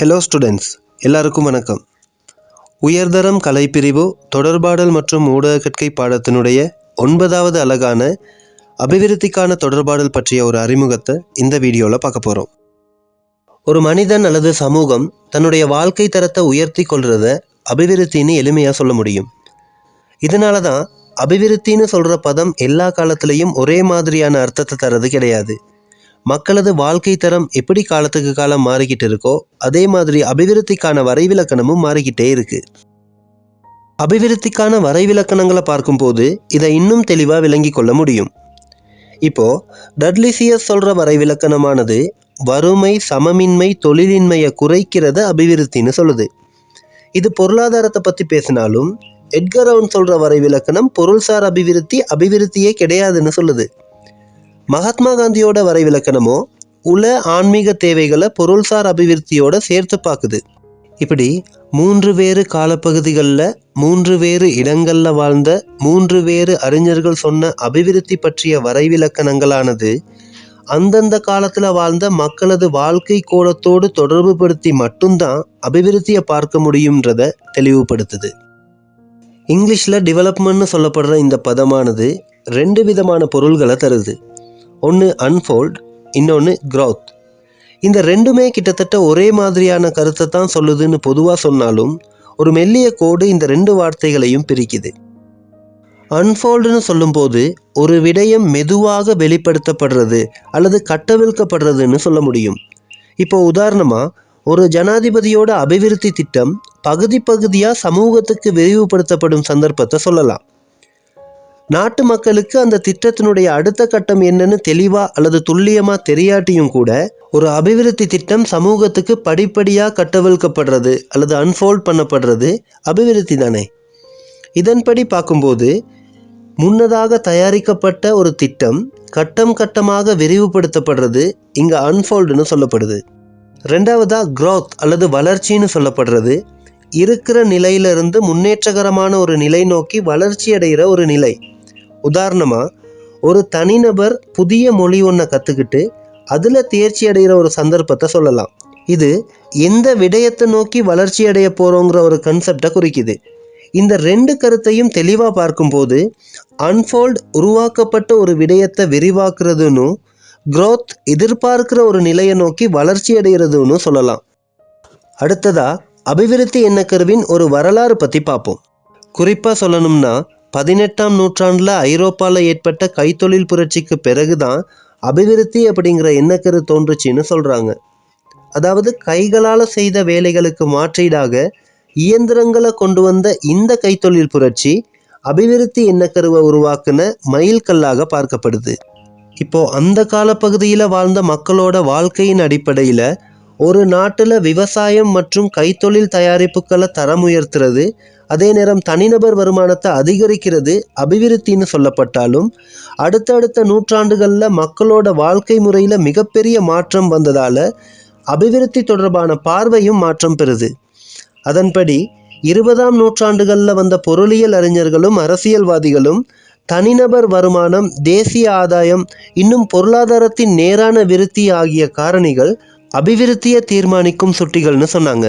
Hello students எல்லாருக்கும் வணக்கம். உயர்தரம் கலைப்பிரிவு தொடர்பாடல் மற்றும் ஊடக கற்கை பாடத்தினுடைய ஒன்பதாவது அழகான அபிவிருத்திக்கான தொடர்பாடல் பற்றிய ஒரு அறிமுகத்தை இந்த வீடியோவில் பார்க்க போகிறோம் ஒரு மனிதன் அல்லது சமூகம் தன்னுடைய வாழ்க்கை தரத்தை உயர்த்தி கொள்றத அபிவிருத்தின்னு எளிமையாக சொல்ல முடியும். இதனால தான் அபிவிருத்தின்னு சொல்கிற பதம் எல்லா காலத்திலையும் ஒரே மாதிரியான அர்த்தத்தை தரது கிடையாது. மக்களது வாழ்க்கை தரம் எப்படி காலத்துக்கு காலம் மாறிக்கிட்டு இருக்கோ அதே மாதிரி அபிவிருத்திக்கான வரைவிலக்கணமும் மாறிக்கிட்டே இருக்கு. அபிவிருத்திக்கான வரைவிலக்கணங்களை பார்க்கும்போது இதை இன்னும் தெளிவாக விளங்கி கொள்ள முடியும். இப்போ டட்லிசியஸ் சொல்ற வரைவிலக்கணமானது வறுமை சமமின்மை தொழிலின்மையை குறைக்கிறத அபிவிருத்தின்னு சொல்லுது. இது பொருளாதாரத்தை பற்றி பேசினாலும் எட்கர் அவுன் சொல்ற வரைவிலக்கணம் பொருள்சார் அபிவிருத்தி அபிவிருத்தியே கிடையாதுன்னு சொல்லுது. மகாத்மா காந்தியோட வரைவிலக்கணமோ உல ஆன்மீக தேவைகளை பொருள்சார் அபிவிருத்தியோட சேர்த்து பார்க்குது. இப்படி மூன்று வேறு காலப்பகுதிகளில் மூன்று வேறு இடங்களில் வாழ்ந்த மூன்று வேறு அறிஞர்கள் சொன்ன அபிவிருத்தி பற்றிய வரைவிலக்கணங்களானது அந்தந்த காலத்தில் வாழ்ந்த மக்களது வாழ்க்கை கோலத்தோடு தொடர்புபடுத்தி மட்டும்தான் அபிவிருத்தியை பார்க்க முடியுன்றத தெளிவுபடுத்துது. இங்கிலீஷில் டெவலப்மெண்ட்னு சொல்லப்படுற இந்த பதமானது ரெண்டு விதமான பொருள்களை தருது. ஒன்று அன்ஃபோல்ட் இன்னொன்று க்ரோத் இந்த ரெண்டுமே கிட்டத்தட்ட ஒரே மாதிரியான கருத்தை தான் சொல்லுதுன்னு பொதுவாக சொன்னாலும் ஒரு மெல்லிய கோடு இந்த ரெண்டு வார்த்தைகளையும் பிரிக்குது. அன்ஃபோல்டுன்னு சொல்லும்போது ஒரு விடயம் மெதுவாக வெளிப்படுத்தப்படுறது அல்லது கட்டவிழ்க்கப்படுறதுன்னு சொல்ல முடியும். இப்போ உதாரணமாக ஒரு ஜனாதிபதியோட அபிவிருத்தி திட்டம் பகுதி பகுதியாக சமூகத்துக்கு விரிவுபடுத்தப்படும் சந்தர்ப்பத்தை சொல்லலாம். நாட்டு மக்களுக்கு அந்த திட்டத்தினுடைய அடுத்த கட்டம் என்னன்னு தெளிவா அல்லது துல்லியமா தெரியாட்டியும் கூட ஒரு அபிவிருத்தி திட்டம் சமூகத்துக்கு படிப்படியாக கட்டவிழ்க்கப்படுறது அல்லது அன்ஃபோல்ட் பண்ணப்படுறது அபிவிருத்தி தானே. இதன்படி பார்க்கும்போது முன்னதாக தயாரிக்கப்பட்ட ஒரு திட்டம் கட்டம் கட்டமாக விரிவுபடுத்தப்படுறது இங்க அன்ஃபோல்டுன்னு சொல்லப்படுது. ரெண்டாவதா க்ரோத் அல்லது வளர்ச்சின்னு சொல்லப்படுறது. இருக்கிற நிலையிலிருந்து முன்னேற்றகரமான ஒரு நிலை நோக்கி வளர்ச்சி அடைகிற ஒரு நிலை. உதாரணமாக ஒரு தனிநபர் புதிய மொழி ஒன்றை கற்றுக்கிட்டு அதில் தேர்ச்சி அடைகிற ஒரு சந்தர்ப்பத்தை சொல்லலாம். இது எந்த விடயத்தை நோக்கி வளர்ச்சி அடைய போகிறோங்கிற ஒரு கன்செப்டை குறிக்குது. இந்த ரெண்டு கருத்தையும் தெளிவாக பார்க்கும்போது அன்ஃபோல்ட் உருவாக்கப்பட்ட ஒரு விடயத்தை விரிவாக்குறதுன்னு க்ரோத் எதிர்பார்க்கிற ஒரு நிலையை நோக்கி வளர்ச்சி அடைகிறதுன்னு சொல்லலாம். அடுத்ததா அபிவிருத்தி எண்ணக்கருவின் ஒரு வரலாறு பற்றி பார்ப்போம். குறிப்பாக சொல்லணும்னா பதினெட்டாம் நூற்றாண்டில் ஐரோப்பாவில் ஏற்பட்ட கைத்தொழில் புரட்சிக்கு பிறகுதான் அபிவிருத்தி அப்படிங்கிற எண்ணக்கரு தோன்றுச்சின்னு சொல்கிறாங்க அதாவது கைகளால் செய்த வேலைகளுக்கு மாற்றீடாக இயந்திரங்களை கொண்டு வந்த இந்த கைத்தொழில் புரட்சி அபிவிருத்தி எண்ணக்கருவை உருவாக்குன மைல்கல்லாக பார்க்கப்படுது. இப்போ அந்த காலப்பகுதியில் வாழ்ந்த மக்களோட வாழ்க்கையின் அடிப்படையில் ஒரு நாட்டில் விவசாயம் மற்றும் கைத்தொழில் தயாரிப்புகளை தரம் உயர்த்துறது அதே நேரம் தனிநபர் வருமானத்தை அதிகரிக்கிறது அபிவிருத்தின்னு சொல்லப்பட்டாலும் அடுத்தடுத்த நூற்றாண்டுகளில் மக்களோட வாழ்க்கை முறையில் மிகப்பெரிய மாற்றம் வந்ததால் அபிவிருத்தி தொடர்பான பார்வையும் மாற்றம் பெறுது. அதன்படி இருபதாம் நூற்றாண்டுகளில் வந்த பொருளியல் அறிஞர்களும் அரசியல்வாதிகளும் தனிநபர் வருமானம் தேசிய ஆதாயம் இன்னும் பொருளாதாரத்தின் நேரான விருத்தி ஆகிய காரணிகள் அபிவிருத்தியை தீர்மானிக்கும் சுட்டிகள்னு சொன்னாங்க.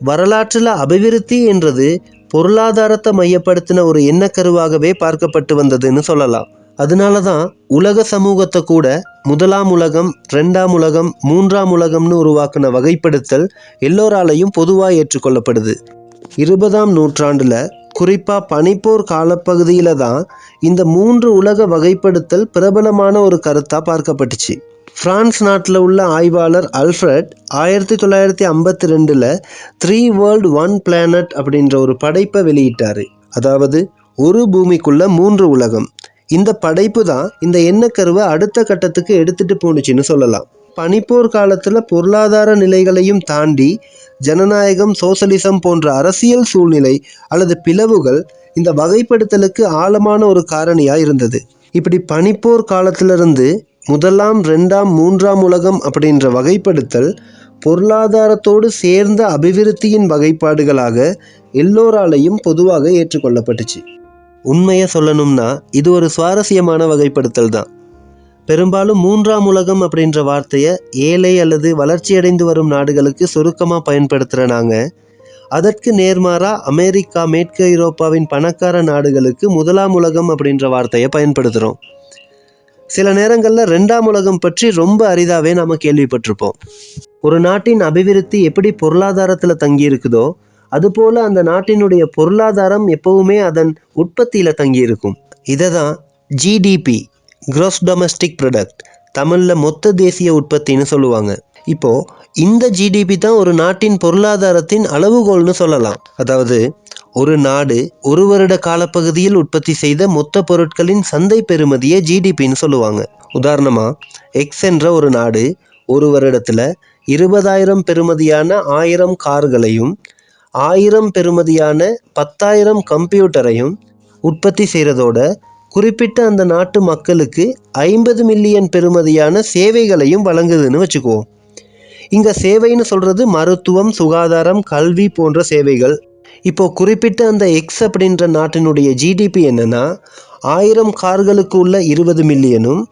வரலாற்றில் அபிவிருத்தி என்றது பொருளாதாரத்தை மையப்படுத்தின ஒரு எண்ணக்கருவாகவே பார்க்கப்பட்டு வந்ததுன்னு சொல்லலாம். அதனால தான் உலக சமூகத்தை கூட முதலாம் உலகம் ரெண்டாம் உலகம் மூன்றாம் உலகம்னு உருவாக்கின வகைப்படுத்தல் எல்லோராலையும் பொதுவாக ஏற்றுக்கொள்ளப்படுது. இருபதாம் நூற்றாண்டில் குறிப்பாக பனிப்போர் காலப்பகுதியில் தான் இந்த மூன்று உலக வகைப்படுத்தல் பிரபலமான ஒரு கருத்தாக பார்க்கப்பட்டுச்சு. பிரான்ஸ் நாட்டில் உள்ள ஆய்வாளர் அல்ஃப்ரட் ஆயிரத்தி தொள்ளாயிரத்தி ஐம்பத்தி ரெண்டில் த்ரீ வேர்ல்டு ஒன் பிளானட் அப்படின்ற ஒரு படைப்பை வெளியிட்டார். அதாவது ஒரு பூமிக்குள்ள மூன்று உலகம். இந்த படைப்பு தான் இந்த எண்ணக்கருவை அடுத்த கட்டத்துக்கு எடுத்துட்டு போணுச்சுன்னு சொல்லலாம். பனிப்போர் காலத்தில் பொருளாதார நிலைகளையும் தாண்டி ஜனநாயகம் சோசலிசம் போன்ற அரசியல் சூழ்நிலை அல்லது பிளவுகள் இந்த வகைப்படுத்தலுக்கு ஆழமான ஒரு காரணியாக இருந்தது. இப்படி பனிப்போர் காலத்திலிருந்து முதலாம் ரெண்டாம் மூன்றாம் உலகம் அப்படின்ற வகைப்படுத்தல் பொருளாதாரத்தோடு சேர்ந்த அபிவிருத்தியின் வகைப்பாடுகளாக எல்லோராலையும் பொதுவாக ஏற்றுக்கொள்ளப்பட்டுச்சு. உண்மையை சொல்லணும்னா இது ஒரு சுவாரஸ்யமான வகைப்படுத்தல் தான். பெரும்பாலும் மூன்றாம் உலகம் அப்படின்ற வார்த்தையை ஏழை அல்லது வளர்ச்சியடைந்து வரும் நாடுகளுக்கு சுருக்கமாக பயன்படுத்துகிற நாங்கள் அதற்கு நேர்மாறா அமெரிக்கா மேற்கு ஐரோப்பாவின் பணக்கார நாடுகளுக்கு முதலாம் உலகம் அப்படின்ற வார்த்தையை பயன்படுத்துகிறோம் சில நேரங்களில் ரெண்டாம் உலகம் பற்றி ரொம்ப அரிதாகவே நாம் கேள்விப்பட்டிருப்போம். ஒரு நாட்டின் அபிவிருத்தி எப்படி பொருளாதாரத்தில் தங்கி இருக்குதோ அதுபோல அந்த நாட்டினுடைய பொருளாதாரம் எப்பவுமே அதன் உற்பத்தியில் தங்கி இருக்கும் இதை தான் ஜிடிபி க்ரோஸ் டொமஸ்டிக் ப்ரொடக்ட் தமிழில் மொத்த தேசிய உற்பத்தின்னு சொல்லுவாங்க. இப்போது இந்த ஜிடிபி தான் ஒரு நாட்டின் பொருளாதாரத்தின் அளவுகோல்னு சொல்லலாம். அதாவது ஒரு நாடு ஒரு வருட காலப்பகுதியில் உற்பத்தி செய்த மொத்த பொருட்களின் சந்தை பெறுமதியை ஜிடிபின்னு சொல்லுவாங்க. உதாரணமாக எக்ஸ் என்ற ஒரு நாடு ஒரு வருடத்தில் இருபதாயிரம் பெறுமதியான ஆயிரம் கார்களையும் ஆயிரம் பெறுமதியான பத்தாயிரம் கம்ப்யூட்டரையும் உற்பத்தி செய்கிறதோட குறிப்பிட்ட அந்த நாட்டு மக்களுக்கு ஐம்பது மில்லியன் பெறுமதியான சேவைகளையும் வழங்குதுன்னு வச்சுக்குவோம். இங்கே சேவைன்னு சொல்கிறது மருத்துவம் சுகாதாரம் கல்வி போன்ற சேவைகள். இப்போ குறிப்பிட்ட அந்த எக்ஸ் அப்படின்ற நாட்டினுடைய ஜிடிபி என்னென்னா ஆயிரம் கார்களுக்கு உள்ள இருபது மில்லியனும்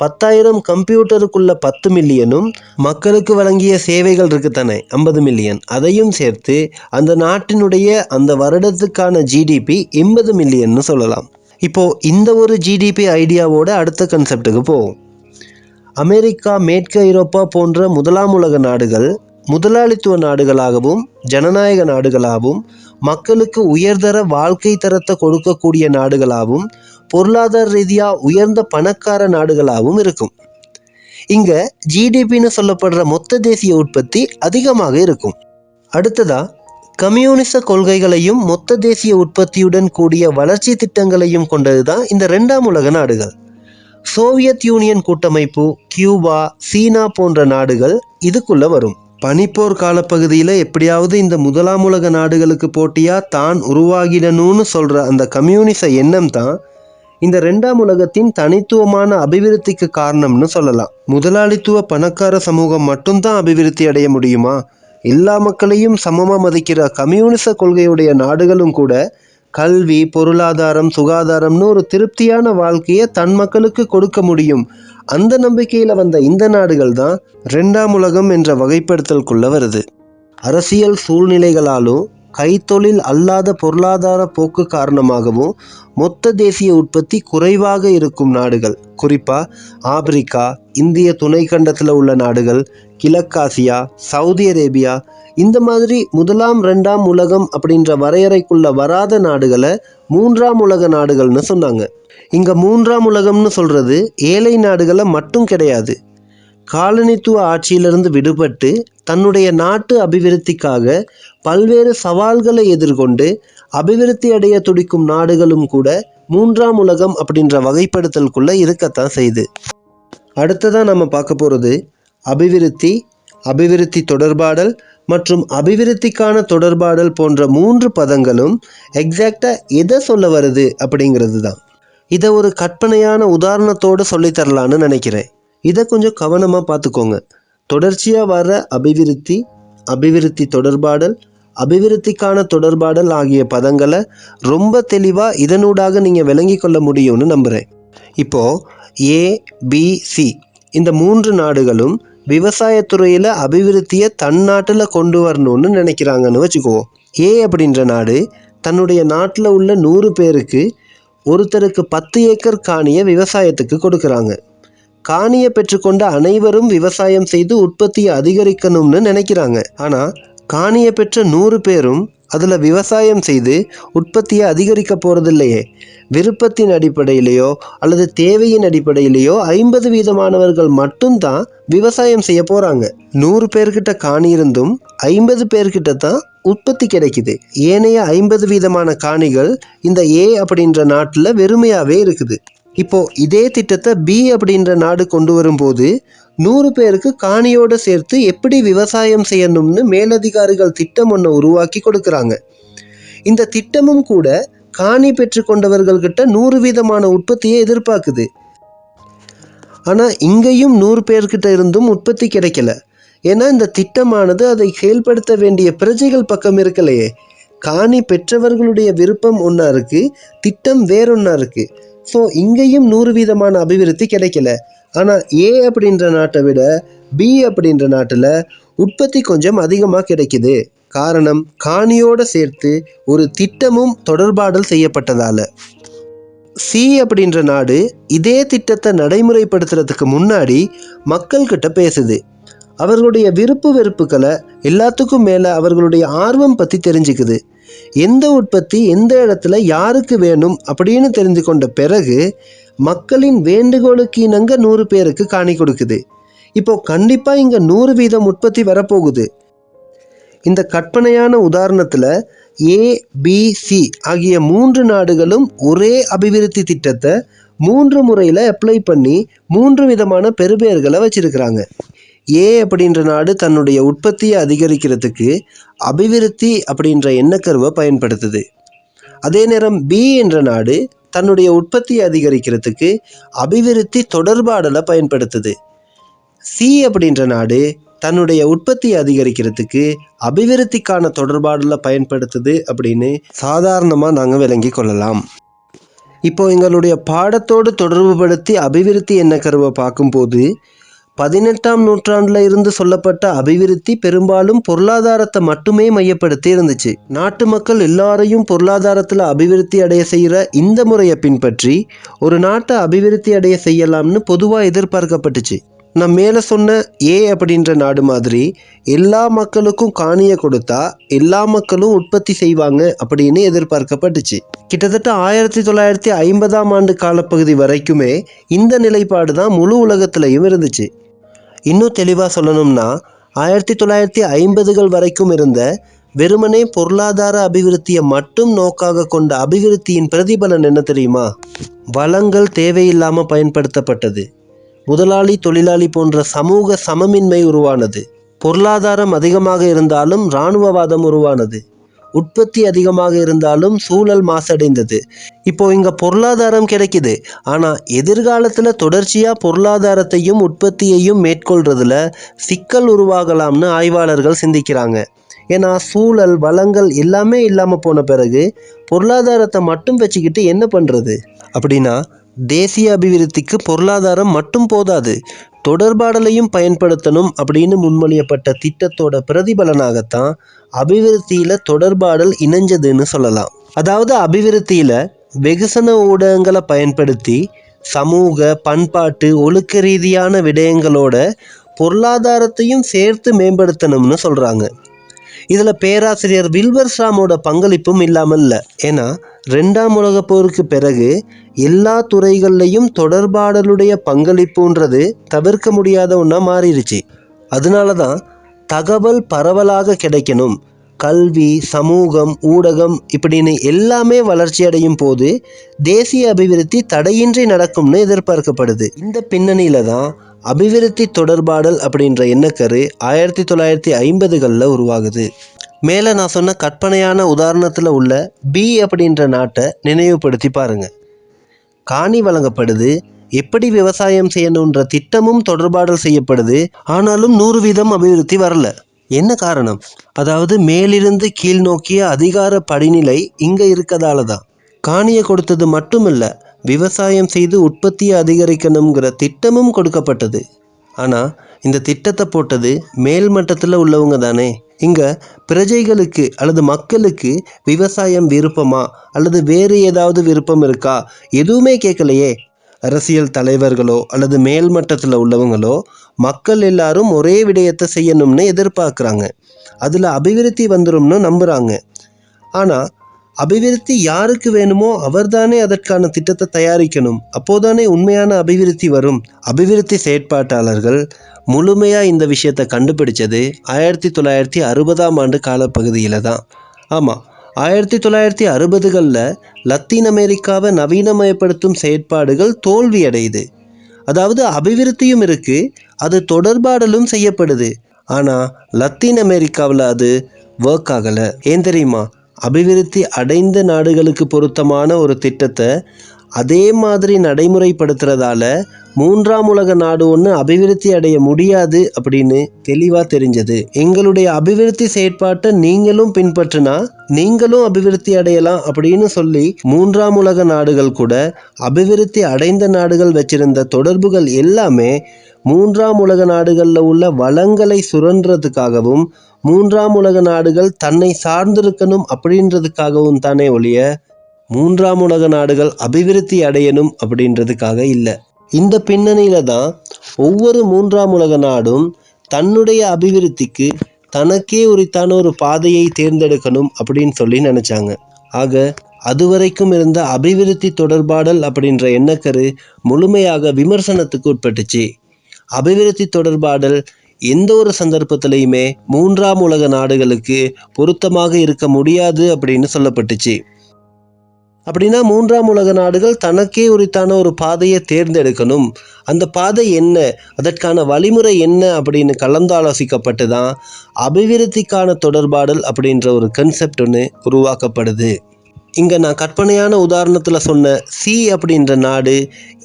பத்தாயிரம் கம்ப்யூட்டருக்குள்ள பத்து மில்லியனும் மக்களுக்கு வழங்கிய சேவைகள் இருக்கு தானே ஐம்பது மில்லியன். அதையும் சேர்த்து அந்த நாட்டினுடைய அந்த வருடத்துக்கான ஜிடிபி எண்பது மில்லியன்னு சொல்லலாம். இப்போ இந்த ஒரு ஜிடிபி ஐடியாவோட அடுத்த கன்செப்டுக்கு போவோம். அமெரிக்கா மேற்கு ஐரோப்பா போன்ற முதலாம் உலக நாடுகள் முதலாளித்துவ நாடுகளாகவும் ஜனநாயக நாடுகளாகவும் மக்களுக்கு உயர்தர வாழ்க்கை தரத்தை கொடுக்கக்கூடிய நாடுகளாகவும் பொருளாதார ரீதியாக உயர்ந்த பணக்கார நாடுகளாகவும் இருக்கும். இங்க ஜிடிபின்னு சொல்லப்படுற மொத்த தேசிய உற்பத்தி அதிகமாக இருக்கும். அடுத்ததா கம்யூனிச கொள்கைகளையும் மொத்த தேசிய உற்பத்தியுடன் கூடிய வளர்ச்சி திட்டங்களையும் கொண்டதுதான் இந்த ரெண்டாம் உலக நாடுகள். சோவியத் யூனியன் கூட்டமைப்பு கியூபா சீனா போன்ற நாடுகள் இதுக்குள்ள வரும். பனிப்போர் காலப்பகுதியில் எப்படியாவது இந்த முதலாம் உலக நாடுகளுக்கு போட்டியாக தான் உருவாகிடணும்னு சொல்கிற அந்த கம்யூனிச எண்ணம் தான் இந்த ரெண்டாம் உலகத்தின் தனித்துவமான அபிவிருத்திக்கு காரணம்னு சொல்லலாம். முதலாளித்துவ பணக்கார சமூகம் மட்டும்தான் அபிவிருத்தி அடைய முடியுமா? எல்லா மக்களையும் சமமாக மதிக்கிற கம்யூனிச கொள்கையுடைய நாடுகளும் கூட கல்வி பொருளாதாரம் சுகாதாரம்னு ஒரு திருப்தியான வாழ்க்கையை தன் மக்களுக்கு கொடுக்க முடியும். அந்த நம்பிக்கையில் வந்த இந்த நாடுகள் தான் ரெண்டாம் உலகம் என்ற வகைப்படுத்தலுக்குள்ள வருது. அரசியல் சூழ்நிலைகளாலும் கைத்தொழில் அல்லாத பொருளாதார போக்கு காரணமாகவும் மொத்த தேசிய உற்பத்தி குறைவாக இருக்கும் நாடுகள் குறிப்பாக ஆப்பிரிக்கா இந்திய துணைக்கண்டத்தில் உள்ள நாடுகள் கிழக்காசியா சவுதி அரேபியா இந்த மாதிரி முதலாம் ரெண்டாம் உலகம் அப்படின்ற வரையறைக்குள்ள வராத நாடுகளை மூன்றாம் உலக நாடுகள்னு சொன்னாங்க. இங்கே மூன்றாம் உலகம்னு சொல்கிறது ஏழை நாடுகளை மட்டும் கிடையாது. காலனித்துவ ஆட்சியிலிருந்து விடுபட்டு தன்னுடைய நாட்டு அபிவிருத்திக்காக பல்வேறு சவால்களை எதிர்கொண்டு அபிவிருத்தி அடைய துடிக்கும் நாடுகளும் கூட மூன்றாம் உலகம் அப்படின்ற வகைப்படுத்தலுக்குள்ளே இருக்கத்தான் செய்யுது அடுத்ததாக நம்ம பார்க்க போகிறது அபிவிருத்தி அபிவிருத்தி தொடர்பாடல் மற்றும் அபிவிருத்திக்கான தொடர்பாடல் போன்ற மூன்று பதங்களும் எக்ஸாக்டாக எதை சொல்ல வருது அப்படிங்கிறது தான் இதை ஒரு கற்பனையான உதாரணத்தோடு சொல்லித்தரலான்னு நினைக்கிறேன். இதை கொஞ்சம் கவனமாக பார்த்துக்கோங்க. தொடர்ச்சியாக வர அபிவிருத்தி அபிவிருத்தி தொடர்பாடல் அபிவிருத்திக்கான தொடர்பாடல் ஆகிய பதங்களை ரொம்ப தெளிவாக இதனூடாக நீங்கள் விளங்கி கொள்ள முடியும்னு நம்புகிறேன் இப்போது ஏ பி சி இந்த மூன்று நாடுகளும் விவசாயத்துறையில் அபிவிருத்தியை தன் நாட்டில் கொண்டு வரணும்னு நினைக்கிறாங்கன்னு வச்சுக்குவோம். ஏ அப்படின்ற நாடு தன்னுடைய நாட்டில் உள்ள நூறு பேருக்கு ஒருத்தருக்கு பத்து ஏக்கர் காணியை விவசாயத்துக்கு கொடுக்குறாங்க. காணியை பெற்றுக்கொண்ட அனைவரும் விவசாயம் செய்து உற்பத்தியை அதிகரிக்கணும்னு நினைக்கிறாங்க. ஆனால் காணியை பெற்ற நூறு பேரும் அதில் விவசாயம் செய்து உற்பத்தியை அதிகரிக்க போகிறதில்லையே விருப்பத்தின் அடிப்படையிலேயோ அல்லது தேவையின் அடிப்படையிலேயோ ஐம்பது வீதமானவர்கள் மட்டும்தான் விவசாயம் செய்ய போகிறாங்க நூறு பேர்கிட்ட காணி இருந்தும் ஐம்பது பேர்கிட்ட தான் உற்பத்தி கிடைக்குது. ஏனைய ஐம்பது வீதமான காணிகள் இந்த ஏ அப்படின்ற நாட்டில் வெறுமையாகவே இருக்குது. இப்போ இதே திட்டத்தை பி அப்படின்ற நாடு கொண்டு வரும்போது நூறு பேருக்கு காணியோடு சேர்த்து எப்படி விவசாயம் செய்யணும்னு மேலதிகாரிகள் திட்டம் ஒன்று உருவாக்கி கொடுக்குறாங்க. இந்த திட்டமும் கூட காணி பெற்றுக்கொண்டவர்கள்கிட்ட நூறு வீதமான உற்பத்தியை எதிர்பார்க்குது. ஆனால் இங்கேயும் நூறு பேர்கிட்ட இருந்தும் உற்பத்தி கிடைக்கல. ஏன்னா இந்த திட்டமானது அதை செயல்படுத்த வேண்டிய பிரஜைகள் பக்கம் இருக்கலையே. காணி பெற்றவர்களுடைய விருப்பம் ஒன்றா இருக்குது திட்டம் வேறொன்றா இருக்குது ஸோ இங்கேயும் நூறு வீதமான அபிவிருத்தி கிடைக்கல. ஆனால் ஏ அப்படின்ற நாட்டை விட பி அப்படின்ற நாட்டில் உற்பத்தி கொஞ்சம் அதிகமாக கிடைக்குது. காரணம் காணியோடு சேர்த்து ஒரு திட்டமும் தொடர்பாடல் செய்யப்பட்டதால். சி அப்படின்ற நாடு இதே திட்டத்தை நடைமுறைப்படுத்துறதுக்கு முன்னாடி மக்கள்கிட்ட பேசுது. அவர்களுடைய விருப்பு வெறுப்புகளை எல்லாத்துக்கும் மேலே அவர்களுடைய ஆர்வம் பற்றி தெரிஞ்சுக்குது. எந்த உற்பத்தி எந்த இடத்துல யாருக்கு வேணும் அப்படின்னு தெரிந்து கொண்ட பிறகு மக்களின் வேண்டுகோளுக்கு இணங்க நூறு பேருக்கு காணி கொடுக்குது. இப்போ கண்டிப்பாக இங்கே நூறு வீதம் உற்பத்தி வரப்போகுது. இந்த கற்பனையான உதாரணத்தில் ஏ பி சி ஆகிய மூன்று நாடுகளும் ஒரே அபிவிருத்தி திட்டத்தை மூன்று முறையில் அப்ளை பண்ணி மூன்று விதமான பெறுபேர்களை வச்சிருக்கிறாங்க. ஏ அப்படின்ற நாடு தன்னுடைய உற்பத்தியை அதிகரிக்கிறதுக்கு அபிவிருத்தி அப்படின்ற எண்ணக்கருவை பயன்படுத்துது. அதே நேரம் பி என்ற நாடு தன்னுடைய உற்பத்தியை அதிகரிக்கிறதுக்கு அபிவிருத்தி தொடர்பாடலை பயன்படுத்துது. சி அப்படின்ற நாடு தன்னுடைய உற்பத்தியை அதிகரிக்கிறதுக்கு அபிவிருத்திக்கான தொடர்பாடலை பயன்படுத்துது அப்படின்னு சாதாரணமாக நாங்கள் விளங்கி கொள்ளலாம். இப்போ எங்களுடைய பாடத்தோடு தொடர்புபடுத்தி அபிவிருத்தி என்ன கருவை பார்க்கும்போது பதினெட்டாம் நூற்றாண்டுல இருந்து சொல்லப்பட்ட அபிவிருத்தி பெரும்பாலும் பொருளாதாரத்தை மட்டுமே மையப்படுத்தி இருந்துச்சு. நாட்டு மக்கள் எல்லாரையும் பொருளாதாரத்தில் அபிவிருத்தி அடைய செய்கிற இந்த முறையை பின்பற்றி ஒரு நாட்டை அபிவிருத்தி அடைய செய்யலாம்னு பொதுவாக எதிர்பார்க்கப்பட்டுச்சு. நான் மேலே சொன்ன ஏ அப்படின்ற நாடு மாதிரி எல்லா மக்களுக்கும் காணியை கொடுத்தா எல்லா மக்களும் உற்பத்தி செய்வாங்க அப்படின்னு எதிர்பார்க்கப்பட்டுச்சு. கிட்டத்தட்ட ஆயிரத்தி தொள்ளாயிரத்தி ஐம்பதாம் ஆண்டு காலப்பகுதி வரைக்குமே இந்த நிலைப்பாடு தான் முழு உலகத்திலையும் இருந்துச்சு. இன்னும் தெளிவாக சொல்லணும்னா ஆயிரத்தி தொள்ளாயிரத்தி ஐம்பதுகள் வரைக்கும் இருந்த வெறுமனே பொருளாதார அபிவிருத்தியை மட்டும் நோக்காக கொண்ட அபிவிருத்தியின் பிரதிபலன் என்ன தெரியுமா? வளங்கள் தேவையில்லாமல் பயன்படுத்தப்பட்டது. முதலாளி தொழிலாளி போன்ற சமூக சமமின்மை உருவானது. பொருளாதாரம் அதிகமாக இருந்தாலும் இராணுவவாதம் உருவானது. உற்பத்தி அதிகமாக இருந்தாலும் சூழல் மாசடைந்தது. இப்போ இங்க பொருளாதாரம் கிடைக்குது. ஆனா எதிர்காலத்துல தொடர்ச்சியா பொருளாதாரத்தையும் உற்பத்தியையும் மேற்கொள்றதுல சிக்கல் உருவாகலாம்னு ஆய்வாளர்கள் சிந்திக்கிறாங்க. ஏன்னா சூழல் வளங்கள் எல்லாமே இல்லாமல் போன பிறகு பொருளாதாரத்தை மட்டும் வச்சுக்கிட்டு என்ன பண்ணுறது அப்படின்னா தேசிய அபிவிருத்திக்கு பொருளாதாரம் மட்டும் போதாது தொடர்பாடலையும் பயன்படுத்தணும் அப்படின்னு முன்மொழியப்பட்ட திட்டத்தோட பிரதிபலனாகத்தான் அபிவிருத்தியில் தொடர்பாடல் இணைஞ்சதுன்னு சொல்லலாம். அதாவது அபிவிருத்தியில் வெகுசன ஊடகங்களை பயன்படுத்தி சமூக பண்பாட்டு ஒழுக்க ரீதியான விடயங்களோட பொருளாதாரத்தையும் சேர்த்து மேம்படுத்தணும்னு சொல்கிறாங்க இதில் பேராசிரியர் வில்வர்ஸ்ராமோட பங்களிப்பும் இல்லாமல் இல்லை. ஏன்னா ரெண்டாம் உலக போருக்கு பிறகு எல்லா துறைகள்லையும் தொடர்பாடலுடைய பங்களிப்புன்றது தவிர்க்க முடியாத ஒன்றா மாறிடுச்சு. அதனால தான் தகவல் பரவலாக கிடைக்கணும். கல்வி சமூகம் ஊடகம் இப்படின்னு எல்லாமே வளர்ச்சி அடையும் போது தேசிய அபிவிருத்தி தடையின்றி நடக்கும்னு எதிர்பார்க்கப்படுது. இந்த பின்னணியில தான் அபிவிருத்தி தொடர்பாடல் அப்படின்ற எண்ணக்கரு ஆயிரத்தி தொள்ளாயிரத்தி ஐம்பதுகளில் உருவாகுது. மேலே நான் சொன்ன கற்பனையான உதாரணத்தில் உள்ள பி அப்படின்ற நாட்டை நினைவுபடுத்தி பாருங்கள் காணி வழங்கப்படுது எப்படி விவசாயம் செய்யணுன்ற திட்டமும் தொடர்பாடல் செய்யப்படுது ஆனாலும் நூறு வீதம் அபிவிருத்தி வரல. என்ன காரணம்? அதாவது மேலிருந்து கீழ் நோக்கிய அதிகார படிநிலை இங்கே இருக்கதால தான் காணியை கொடுத்தது மட்டுமில்ல விவசாயம் செய்து உற்பத்தியை அதிகரிக்கணுங்கிற திட்டமும் கொடுக்கப்பட்டது. ஆனால் இந்த திட்டத்தை போட்டது மேல் மட்டத்தில் உள்ளவங்க தானே. இங்கே பிரஜைகளுக்கு அல்லது மக்களுக்கு விவசாயம் விருப்பமா அல்லது வேறு ஏதாவது விருப்பம் இருக்கா? எதுவுமே கேட்கலையே. அரசியல் தலைவர்களோ அல்லது மேல் மட்டத்தில் உள்ளவங்களோ மக்கள் எல்லாரும் ஒரே விடயத்தை செய்யணும்னு எதிர்பார்க்குறாங்க. அதில் அபிவிருத்தி வந்துரும்னு நம்புகிறாங்க ஆனால் அபிவிருத்தி யாருக்கு வேணுமோ அவர்தானே அதற்கான திட்டத்தை தயாரிக்கணும். அப்போதானே உண்மையான அபிவிருத்தி வரும். அபிவிருத்தி செயற்பாட்டாளர்கள் முழுமையாக இந்த விஷயத்தை கண்டுபிடிச்சது ஆயிரத்தி தொள்ளாயிரத்தி அறுபதாம் ஆண்டு காலப்பகுதியில் தான். ஆமாம் ஆயிரத்தி தொள்ளாயிரத்தி அறுபதுகளில் லத்தீன் அமெரிக்காவை நவீனமயப்படுத்தும் செயற்பாடுகள் தோல்வியடையுது. அதாவது அபிவிருத்தியும் இருக்குது அது தொடர்பாடலும் செய்யப்படுது. ஆனால் லத்தீன் அமெரிக்காவில் அது ஒர்க் ஆகலை. ஏன் தெரியுமா? அபிவிருத்தி அடைந்த நாடுகளுக்கு பொருத்தமான ஒரு திட்டத்தை அதே மாதிரி நடைமுறைப்படுத்துறதால மூன்றாம் உலக நாடு ஒன்று அபிவிருத்தி அடைய முடியாது அப்படின்னு தெளிவாக தெரிஞ்சது. எங்களுடைய அபிவிருத்தி செயற்பாட்டை நீங்களும் பின்பற்றினா நீங்களும் அபிவிருத்தி அடையலாம் அப்படின்னு சொல்லி மூன்றாம் உலக நாடுகள் கூட அபிவிருத்தி அடைந்த நாடுகள் வச்சிருந்த தொடர்புகள் எல்லாமே மூன்றாம் உலக நாடுகளில் உள்ள வளங்களை சுரன்றதுக்காகவும் மூன்றாம் உலக நாடுகள் தன்னை சார்ந்திருக்கணும் அப்படின்றதுக்காகவும் தானே ஒழிய மூன்றாம் உலக நாடுகள் அபிவிருத்தி அடையணும் அப்படின்றதுக்காக இல்லை. இந்த பின்னணியில தான் ஒவ்வொரு மூன்றாம் உலக நாடும் தன்னுடைய அபிவிருத்திக்கு தனக்கே உரித்தான ஒரு பாதையை தேர்ந்தெடுக்கணும் அப்படின்னு சொல்லி நினச்சாங்க. ஆக அதுவரைக்கும் இருந்த அபிவிருத்தி தொடர்பாடல் அப்படின்ற எண்ணக்கரு முழுமையாக விமர்சனத்துக்கு உட்பட்டுச்சு. அபிவிருத்தி தொடர்பாடல் எந்த ஒரு சந்தர்ப்பத்திலையுமே மூன்றாம் உலக நாடுகளுக்கு பொருத்தமாக இருக்க முடியாது அப்படின்னு சொல்லப்பட்டுச்சு. அப்படின்னா மூன்றாம் உலக நாடுகள் தனக்கே உரித்தான ஒரு பாதையை தேர்ந்தெடுக்கணும். அந்த பாதை என்ன? அதற்கான வழிமுறை என்ன? அப்படின்னு கலந்தாலோசிக்கப்பட்டு தான் அபிவிருத்திக்கான தொடர்பாடல் அப்படின்ற ஒரு கன்செப்ட் ஒன்று உருவாக்கப்படுது. இங்கே நான் கற்பனையான உதாரணத்தில் சொன்ன சி அப்படின்ற நாடு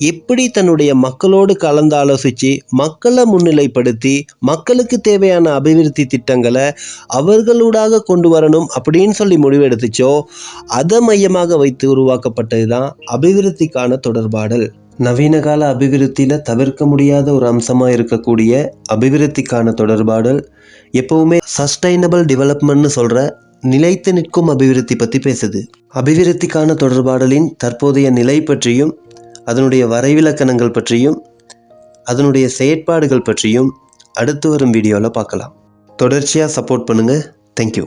எப்படி தன்னுடைய மக்களோடு கலந்து ஆலோசித்து மக்களை முன்னிலைப்படுத்தி மக்களுக்கு தேவையான அபிவிருத்தி திட்டங்களை அவர்களூடாக கொண்டு வரணும் அப்படின்னு சொல்லி முடிவெடுத்துச்சோ அதை மையமாக வைத்து உருவாக்கப்பட்டது தான் அபிவிருத்திக்கான தொடர்பாடல். நவீன கால அபிவிருத்தியில் தவிர்க்க முடியாத ஒரு அம்சமாக இருக்கக்கூடிய அபிவிருத்திக்கான தொடர்பாடல். எப்பவுமே சஸ்டைனபிள் டெவலப்மெண்ட்னு சொல்கிற நிலைத்து நிற்கும் அபிவிருத்தி பற்றி பேசுது. அபிவிருத்திக்கான தொடர்பாடலின் தற்போதைய நிலை பற்றியும் அதனுடைய வரைவிலக்கணங்கள் பற்றியும் அதனுடைய செயற்பாடுகள் பற்றியும் அடுத்து வரும் வீடியோவில் பார்க்கலாம். தொடர்ச்சியாக சப்போர்ட் பண்ணுங்கள் தேங்க்யூ